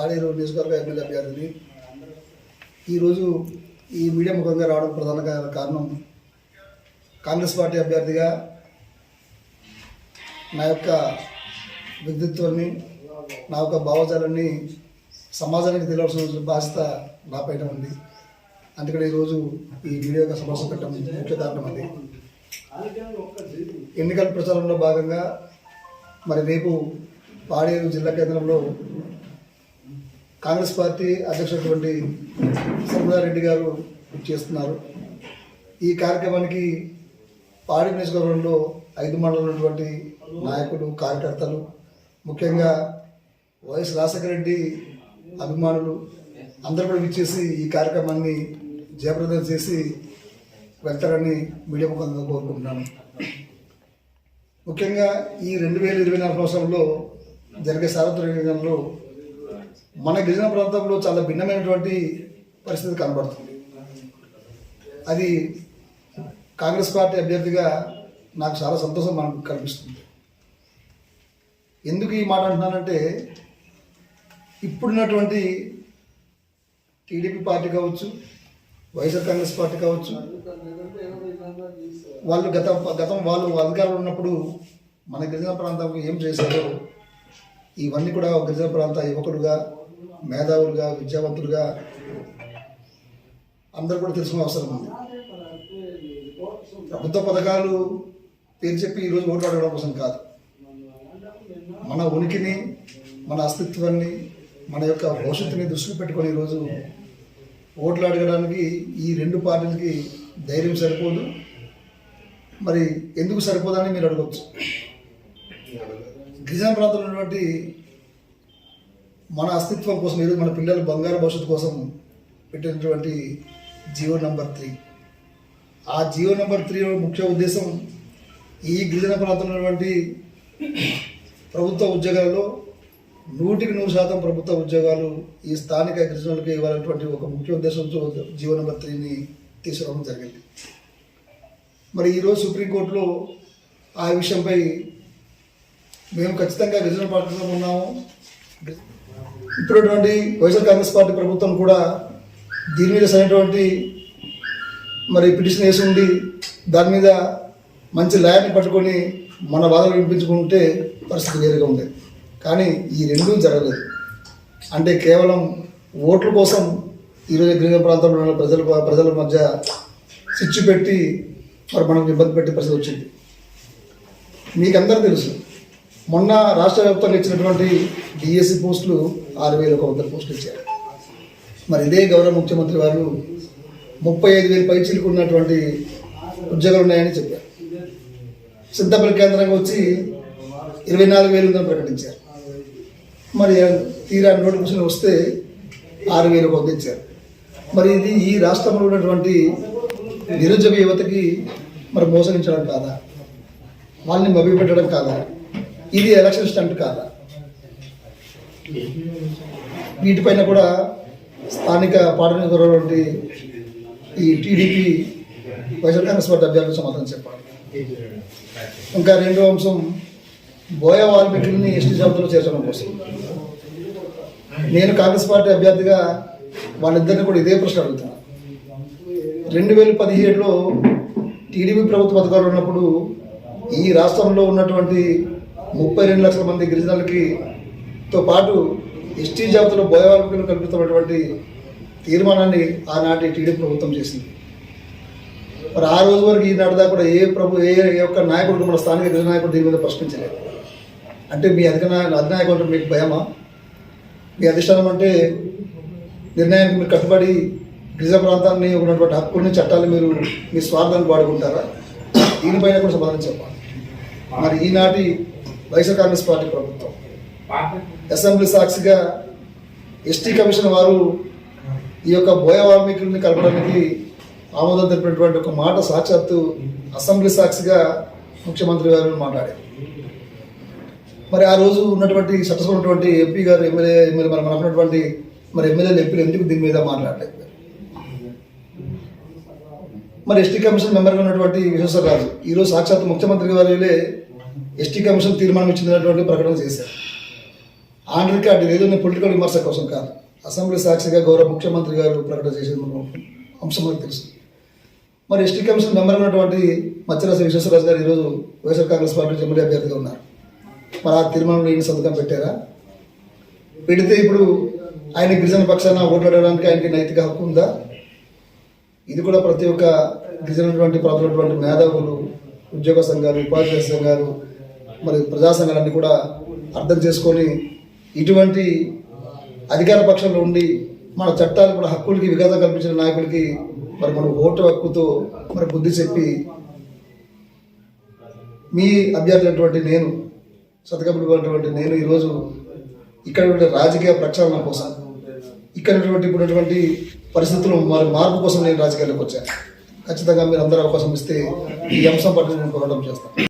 పాడేరు నియోజకవర్గ ఎమ్మెల్యే అభ్యర్థిని. ఈరోజు ఈ మీడియా ముఖంగా రావడం ప్రధాన కారణం కాంగ్రెస్ పార్టీ అభ్యర్థిగా నా యొక్క వ్యక్తిత్వాన్ని నా యొక్క భావజాలాన్ని సమాజానికి తెలియాల్సిన బాధ్యత నా పైన ఉంది. అందుకని ఈరోజు ఈ మీడియా యొక్క సమస్య పెట్టడం ముఖ్య కారణం అది. ఎన్నికల ప్రచారంలో భాగంగా మరి రేపు పాడేరు జిల్లా కేంద్రంలో కాంగ్రెస్ పార్టీ అధ్యక్షుడైనటువంటి సర్మదారెడ్డి గారు చేస్తున్నారు. ఈ కార్యక్రమానికి పాడి నియోజకవర్గంలో ఐదు మండలం ఉన్నటువంటి నాయకులు కార్యకర్తలు ముఖ్యంగా వైఎస్ రాజశేఖర రెడ్డి అభిమానులు అందరూ కూడా విచ్చేసి ఈ కార్యక్రమాన్ని జయప్రదం చేసి వెళ్తారని మీడియా ముఖంగా కోరుకుంటున్నాను. ముఖ్యంగా ఈ రెండు వేల ఇరవై నాలుగు సంవత్సరంలో జరిగే సార్వత్రిక ఎన్నికల్లో మన గిరిజన ప్రాంతంలో చాలా భిన్నమైనటువంటి పరిస్థితి కనబడుతుంది. అది కాంగ్రెస్ పార్టీ అభ్యర్థిగా నాకు చాలా సంతోషం మనకు కనిపిస్తుంది ఎందుకు ఈ మాట అంటున్నానంటే ఇప్పుడున్నటువంటి టీడీపీ పార్టీ కావచ్చు వైఎస్ఆర్ కాంగ్రెస్ పార్టీ కావచ్చు వాళ్ళు గత గతం వాళ్ళు అధికారులు ఉన్నప్పుడు మన గిరిజన ప్రాంతం ఏం చేశారో ఇవన్నీ కూడా ఒక గిరిజన ప్రాంత యువకుడుగా మేధావులుగా విద్యావంతులుగా అందరూ కూడా తెలుసుకునే అవసరం ఉంది. ప్రభుత్వ పథకాలు పేరు చెప్పి ఈరోజు ఓట్లు అడగడం కోసం కాదు. మన ఉనికిని మన అస్తిత్వాన్ని మన యొక్క భవిష్యత్తుని దృష్టిలో పెట్టుకొని ఈరోజు ఓట్లు అడగడానికి ఈ రెండు పార్టీలకి ధైర్యం సరిపోదు. మరి ఎందుకు సరిపోదని మీరు అడగవచ్చు గిరిజన ప్రాంతంలో ఉన్నటువంటి మన అస్తిత్వం కోసం ఈరోజు మన పిల్లల బంగారు భవిష్యత్తు కోసం పెట్టినటువంటి జియో నంబర్ త్రీ. ఆ జియో నంబర్ త్రీ ముఖ్య ఉద్దేశం ఈ గిరిజన ప్రాంతంలో ఉన్నటువంటి ప్రభుత్వ ఉద్యోగాలలో నూటికి నూరు శాతం ప్రభుత్వ ఉద్యోగాలు ఈ స్థానిక గిరిజనులకు ఇవ్వాలన్నటువంటి ఒక ముఖ్య ఉద్దేశంతో జియో నంబర్ త్రీని తీసుకురావడం జరిగింది. మరి ఈరోజు సుప్రీంకోర్టులో ఆ విషయంపై మేము ఖచ్చితంగా గిరిజన పార్టీలో ఉన్నాము. ఇప్పుడున్నటువంటి వైఎస్ఆర్ కాంగ్రెస్ పార్టీ ప్రభుత్వం కూడా దీని మీద సరైనటువంటి మరి పిటిషన్ వేసి ఉండి దాని మీద మంచి ల్యాబ్ని పట్టుకొని మన బాధలు వినిపించుకుంటే పరిస్థితి వేరుగా ఉంది. కానీ ఈ రెండూ జరగలేదు. అంటే కేవలం ఓట్ల కోసం ఈరోజు గిరిజన ప్రాంతంలో ఉన్న ప్రజల ప్రజల మధ్య స్విచ్ పెట్టి మరి మనకు ఇబ్బంది పెట్టే పరిస్థితి వచ్చింది. మీకందరూ తెలుసు మొన్న రాష్ట్ర వ్యాప్తంగా ఇచ్చినటువంటి డిఎస్సి పోస్టులు ఆరు వేల ఒక వందల పోస్టులు ఇచ్చారు. మరి ఇదే గౌరవ ముఖ్యమంత్రి వారు ముప్పై ఐదు వేల పైచీలకు ఉన్నటువంటి ఉద్యోగాలు ఉన్నాయని చెప్పారు. సింతపల్లి కేంద్రంగా వచ్చి ఇరవై నాలుగు వేలు ఉందని ప్రకటించారు. మరి తీరా నోటిఫికేషన్ వస్తే ఆరు వేలు ఒక ఇచ్చారు. మరి ఇది ఈ రాష్ట్రంలో ఉన్నటువంటి నిరుద్యోగ యువతకి మరి మోసగించడం కాదా? వాళ్ళని మభ్యపెట్టడం కాదా? ఇది ఎలక్షన్ స్టంట్ కాదా? వీటిపైన కూడా స్థానిక పాఠశాల ఈ టీడీపీ వైఎస్ఆర్ కాంగ్రెస్ పార్టీ అభ్యర్థులు సమాధానం చెప్పాలి. ఇంకా రెండో అంశం బోయ వాల్మీకుల్ని ఎస్టీ జాబితాలో చేర్చడం కోసం. నేను కాంగ్రెస్ పార్టీ అభ్యర్థిగా వాళ్ళిద్దరిని కూడా ఇదే ప్రశ్న అడుగుతున్నాను రెండు వేల పదిహేడులో టీడీపీ ప్రభుత్వ పథకాలు ఉన్నప్పుడు ఈ రాష్ట్రంలో ఉన్నటువంటి ముప్పై రెండు లక్షల మంది గిరిజనులకి తో పాటు ఎస్టీ జాబితాలో బోయవాల్మీకులు కల్పిస్తున్నటువంటి తీర్మానాన్ని ఆనాటి టీడీపీ ప్రభుత్వం చేసింది. మరి ఆ రోజు వరకు ఈనాటి దాకా కూడా ఏ ప్రభు ఏ యొక్క నాయకుడు మన స్థానిక గిరిజన నాయకుడు దీని మీద ప్రశ్నించలేదు. అంటే మీ అధిక అధినాయకు అంటే మీకు భయమా? మీ అధిష్టానం అంటే నిర్ణయానికి మీరు కట్టుబడి గిరిజన ప్రాంతాన్ని ఉన్నటువంటి హక్కుల్ని చట్టాలు మీరు మీ స్వార్థాన్ని వాడుకుంటారా? దీనిపైన కూడా సమాధానం చెప్పాలి. మరి ఈనాటి వైఎస్ఆర్ కాంగ్రెస్ పార్టీ ప్రభుత్వం. అసెంబ్లీ సాక్షిగా ఎస్టీ కమిషన్ వారు ఈ యొక్క బోయ వాల్మీకుల్ని కలపడానికి ఆమోదం తెలిపినటువంటి ఒక మాట సాక్షాత్తు అసెంబ్లీ సాక్షిగా ముఖ్యమంత్రి గారు మాట్లాడారు. మరి ఆ రోజు ఉన్నటువంటి చట్టసభ ఉన్నటువంటి ఎంపీ గారు ఎమ్మెల్యే ఎమ్మెల్యే మరి మనకు ఉన్నటువంటి మరి ఎమ్మెల్యేలు ఎంపీలు ఎందుకు దీని మీద మాట్లాడలేదు? మరి ఎస్టీ కమిషన్ మెంబర్గా ఉన్నటువంటి విశ్వేశ్వరరాజు ఈరోజు సాక్షాత్ ముఖ్యమంత్రి గారు ఎస్టీ కమిషన్ తీర్మానం ఇచ్చినటువంటి ప్రకటన చేశారు. ఆన్ రికార్డు ఏదో పొలిటికల్ విమర్శ కోసం కాదు. అసెంబ్లీ సాక్షిగా గౌరవ ముఖ్యమంత్రి గారు ప్రకటన చేసిన అంశం మనకు తెలుసు. మరి ఎస్టీ కమిషన్ మెంబర్ ఉన్నటువంటి మత్స్యరాజు విశ్వేశ్వరరాజు గారు ఈరోజు వైఎస్ఆర్ కాంగ్రెస్ పార్టీ ఎమ్మెల్యే అభ్యర్థిగా ఉన్నారు. మరి ఆ తీర్మానంలో ఈయన సంతకం పెట్టారా? పెడితే ఇప్పుడు ఆయన గిరిజన పక్షాన ఓట్లాడడానికి ఆయనకి నైతిక హక్కు ఉందా? ఇది కూడా ప్రతి ఒక్క గిరిజనటువంటి ప్రాంతంలో మేధావులు ఉద్యోగ సంఘాలు ఉపాధ్యాయ సంఘాలు మరి ప్రజా సంఘాలన్నీ కూడా అర్థం చేసుకొని ఇటువంటి అధికార పక్షంలో ఉండి మన చట్టాలు కూడా హక్కులకి విఘాతం కల్పించిన నాయకులకి మరి మన ఓటు హక్కుతో మరి బుద్ధి చెప్పి మీ అభ్యర్థి నేను సతకబడినటువంటి నేను ఈరోజు ఇక్కడ రాజకీయ ప్రక్షాళన కోసం ఇక్కడ ఇప్పుడు పరిస్థితులు మరి మార్పు కోసం నేను రాజకీయాలకు వచ్చాను. ఖచ్చితంగా మీరు అందరూ అవకాశం ఇస్తే ఈ అంశం పట్ల నేను పోరాటం చేస్తాను.